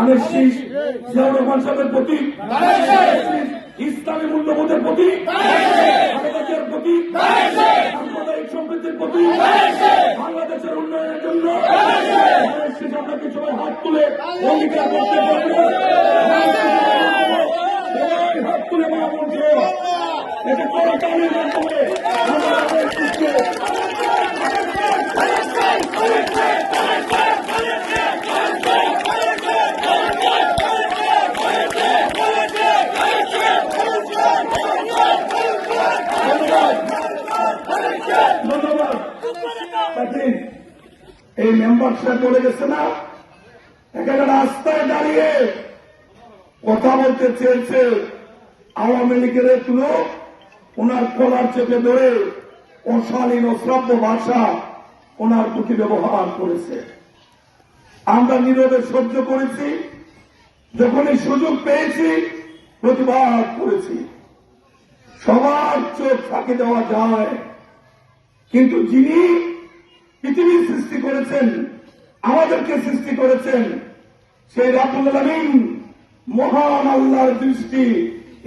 ধানের শীষ জিয়াউর রহমান সাহেবের প্রতীক ইসলামী মূল্যবোধের প্রতীক মানবতার প্রতীক সাম্প্রদায়িক সম্প্রীতির প্রতীক বাংলাদেশের উন্নয়নের জন্য শীষ আপনাকে সবাই হাত তুলে অঙ্গীকার করতে পারব হাত তুলে মহামন্ত্র এটা আমরা ধানের শীষকে ধন্যবাদ দেখেন এই মেম্বার সাহেব বলে গেছে না? এখানে রাস্তায় দাঁড়িয়ে কথা বলতে চেয়েছে আওয়ামী লীগের লোক ওনার কলার চেপে ধরে অশালীন, অশ্রাব্য ভাষা ওনার প্রতি ব্যবহার করেছে। আমরা নীরবে সহ্য করেছি, যখনই সুযোগ পেয়েছি, প্রতিবাদ করেছি। সবার চোখ ফাঁকি দেওয়া যায়, কিন্তু যিনি পৃথিবী সৃষ্টি করেছেন, আমাদেরকে সৃষ্টি করেছেন সেই রাবুল মহান আল্লাহর দৃষ্টি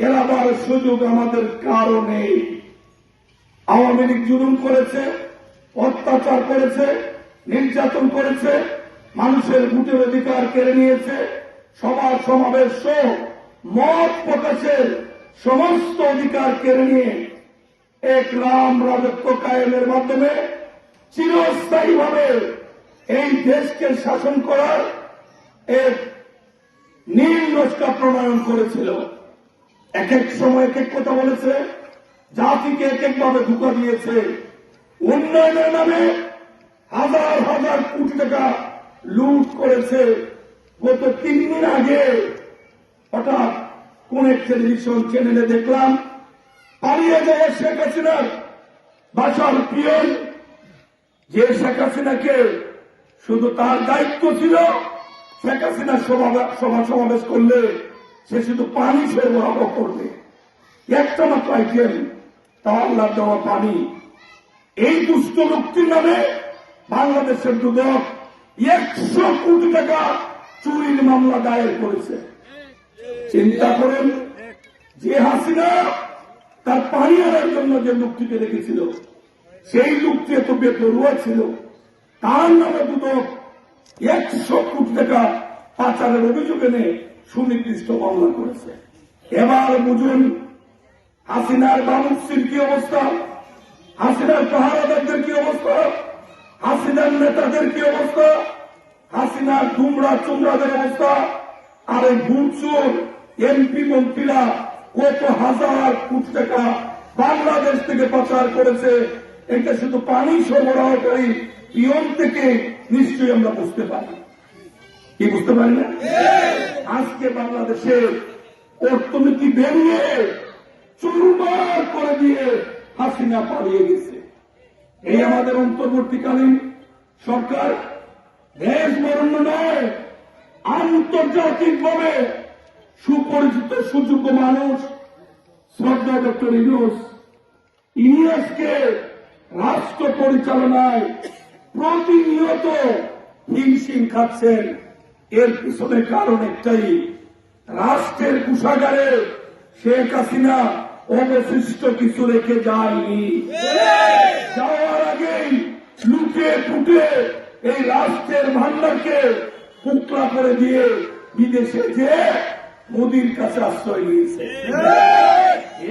এলাবার সুযোগ আমাদের কারও নেই। আওয়ামী লীগ জুলুম করেছে, অত্যাচার করেছে, নির্যাতন করেছে, মানুষের ভোটের অধিকার কেড়ে নিয়েছে সবার সমাবেশ মত প্রকাশের সমস্ত অধিকার কেড়ে নিয়ে এক রাম রাজত্ব কায়েমের মাধ্যমে চিরস্থায়ীভাবে এই দেশকে শাসন করার এক নীল নস্কা প্রণয়ন করেছিল। এক এক সময় এক এক কথা বলেছে, জাতিকে এক একভাবে ধোকা দিয়েছে। উন্নয়নের নামে হাজার হাজার কোটি টাকা লুট করেছে। গত তিন দিন আগে হঠাৎ কোন এক টেলিভিশন চ্যানেলে দেখলাম, পালিয়ে যায় শেখ হাসিনার বাসার পিয়ন। যে শেখ হাসিনাকে শুধু তার দায়িত্ব ছিল, শেখ হাসিনা সভা সমাবেশ করলে সে শুধু পানি সরবরাহ করবে। একটা মাত্র আইটেম তা দেওয়া পানি। এই দুষ্ট লোকটির নামে বাংলাদেশের দুদক একশো কোটি টাকা চুরির মামলা দায়ের করেছে। চিন্তা করেন, যে হাসিনা তার পানি আনার জন্য যে লোকটিকে রেখেছিল সেই লোকটি এত বেপরুয়া ছিল তার নামে দুদক একশো কোটি টাকা পাচারের অভিযোগ এনে সুনির্দিষ্ট মামলা করেছে। এবার বুঝুন, হাসিনার বামুসির কি অবস্থা? হাসিনার পাহারাদারদের কি অবস্থা? হাসিনার নেতাদের কি অবস্থা? হাসিনার দুমড়া চুমড়াদের অবস্থা? আর এই বুটচোর এমপি মন্ত্রীরা কত হাজার কোটি টাকা বাংলাদেশ থেকে পাচার করেছে এটা শুধু পানি সরবরাহকারী পিয়ন থেকে নিশ্চয়ই আমরা বুঝতে পারি। কি বুঝতে পারি না? আজকে বাংলাদেশের অর্থনীতি বেরিয়ে চুরমার করে দিয়ে হাসিনা পালিয়ে গেছে। এই আমাদের অন্তর্বর্তীকালীন সরকার দেশ বরণ্য নয়, আন্তর্জাতিকভাবে সুপরিচিত, সুযোগ্য মানুষ, শ্রদ্ধা ডক্টর ইনুস ইনিয়াসকে রাষ্ট্র পরিচালনায় প্রতিনিয়ত হিমশিম খাচ্ছেন। এর পিছনে কারণ একটাই, রাষ্ট্রের কুষাগারে শেখ হাসিনা অবশিষ্ট কিছু রেখে যায়নি। যাওয়ার আগেই লুটে ফুটে এই রাষ্ট্রের ভান্ডারকে টুকরা করে দিয়ে বিদেশে যে মোদির কাছে আশ্রয় নিয়েছে।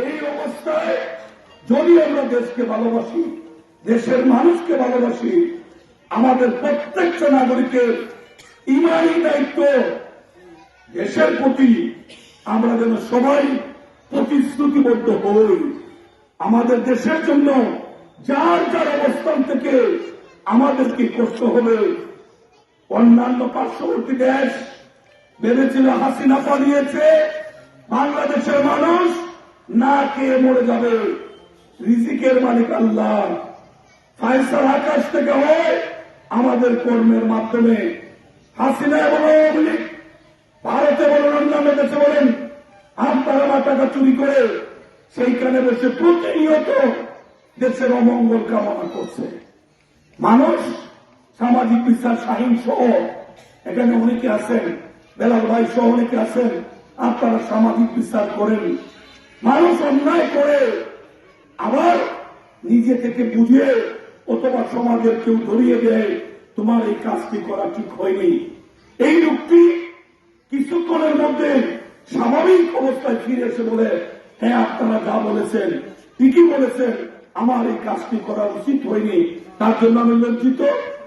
এই অবস্থায় যদি আমরা দেশকে ভালোবাসি দেশের মানুষকে ভালোবাসি, আমাদের প্রত্যেকটা নাগরিকের ইমানি দায়িত্ব। দেশের প্রতি আমরা যেন সবাই প্রতিশ্রুতিবদ্ধ হই। আমাদের দেশের জন্য যার যার অবস্থান থেকে আমাদেরকে কষ্ট হবে। অন্যান্য পার্শ্ববর্তী দেশ ভেবেছিল হাসিনা পালিয়েছে, বাংলাদেশের মানুষ না খেয়ে মরে যাবে। রিজিকের মালিক আল্লাহ। ফাইসাল আকাশ থেকে হয় আমাদের কর্মের মাধ্যমে। হাসিনা এবং আওয়ামী ভারতে বলেন অন্যান্য দেশে বলেন, আপনারা আমার টাকা চুরি করে সেইখানে বসে প্রতিনিয়ত দেশের অমঙ্গল কামনা করছে। মানুষ, সামাজিক বিশ্বাস শাহীন সহ, এখানে অনেকে আছেন, বেলাল ভাই সহ অনেকে আছেন, আপনারা সামাজিক বিচার করেন। মানুষ অন্যায় করে, আবার নিজে থেকে বুঝিয়ে অথবা সমাজের কেউ ধরিয়ে দেয়, তোমার এই কাজটি করা ঠিক হয়নি। এই লোকটি কিছুক্ষণের মধ্যে স্বাভাবিক অবস্থায় ফিরে এসে বলে হ্যাঁ আপনারা যা বলেছেন, ঠিকই বলেছেন, আমার এই কাজটি করা উচিত হয়নি। তার জন্য আমি লজ্জিত,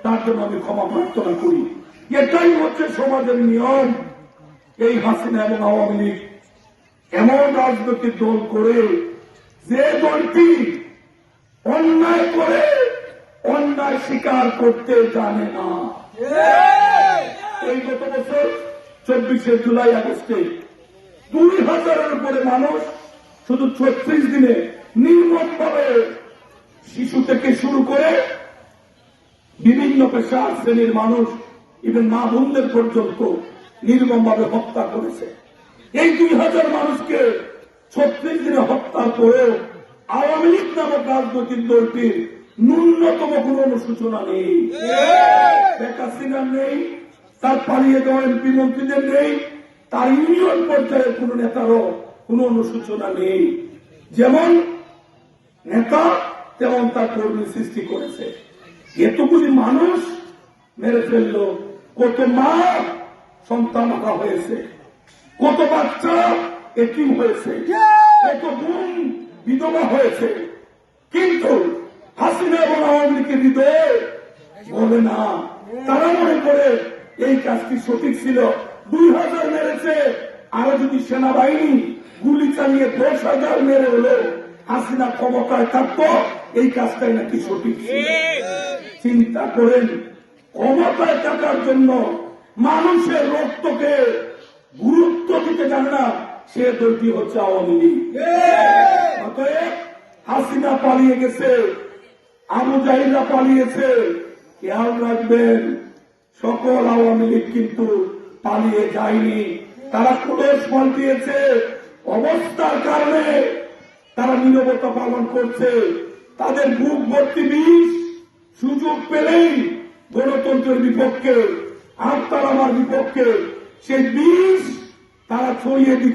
তার জন্য আমি ক্ষমা প্রার্থনা করি। এটাই হচ্ছে সমাজের নিয়ম। এই হাসিনা এবং আওয়ামী লীগ এমন রাজনৈতিক দল করে, যে দলটি অন্যায় করে অন্যায় স্বীকার করতে জানে না। এই গত বছর চব্বিশে জুলাই আগস্টে দুই হাজারের উপরে মানুষ শুধু ছত্রিশ দিনে নির্মম ভাবে শিশু থেকে শুরু করে বিভিন্ন পেশা শ্রেণির মানুষ ইভেন মা বোনদের পর্যন্ত নির্মম ভাবে হত্যা করেছে। এই দুই হাজার মানুষকে ছত্রিশ দিনে হত্যা পরেও আওয়ামী লীগ নামক রাজনৈতিক দলটির ন্যূনতম কোন অনুসূচনা নেই। শেখ হাসিনার নেই তার পালিয়ে যাওয়া এমপি মন্ত্রীদের নেই তার ইউনিয়ন পর্যায়ের কোন নেতারও কোন অনুসূচনা নেই। যেমন নেতা তেমন তার কর্মী সৃষ্টি করেছে। এতগুলি মানুষ মেরে ফেলল কত মা সন্তান হারা হয়েছে কত বাচ্চা এটিম হয়েছে কত বোন বিধবা হয়েছে কিন্তু হাসিনা এবং আওয়ামী লীগের হৃদয়ে বলে না। তারা মনে করে এই কাজটি সঠিক ছিল। দুই হাজার মেরেছে। আরও যদি সেনাবাহিনী গুলি চালিয়ে দশ হাজার মেরে হলো, হাসিনা ক্ষমতায় থাকতো, এই কাজটাই নাকি সঠিক ছিল। চিন্তা করেন, ক্ষমতায় থাকার জন্য মানুষের রক্তকে গুরুত্ব দিতে জানে না, সে দলটি হচ্ছে আওয়ামী লীগ। হাসিনা পালিয়ে গেছে, আবু জাহিদা পালিয়েছে খেয়াল রাখবেন, সকল আওয়ামী লীগ কিন্তু পালিয়ে যায়নি। তারা কুলেশ পাল্টিয়েছে অবস্থার কারণে তারা নীরবতা পালন করছে। তাদের বুক ভর্তি বিষ, সুযোগ পেলেই গণতন্ত্রের বিপক্ষে, আর তারা আমার বিপক্ষে, সেই বিষ তারা ছড়িয়ে দিচ্ছে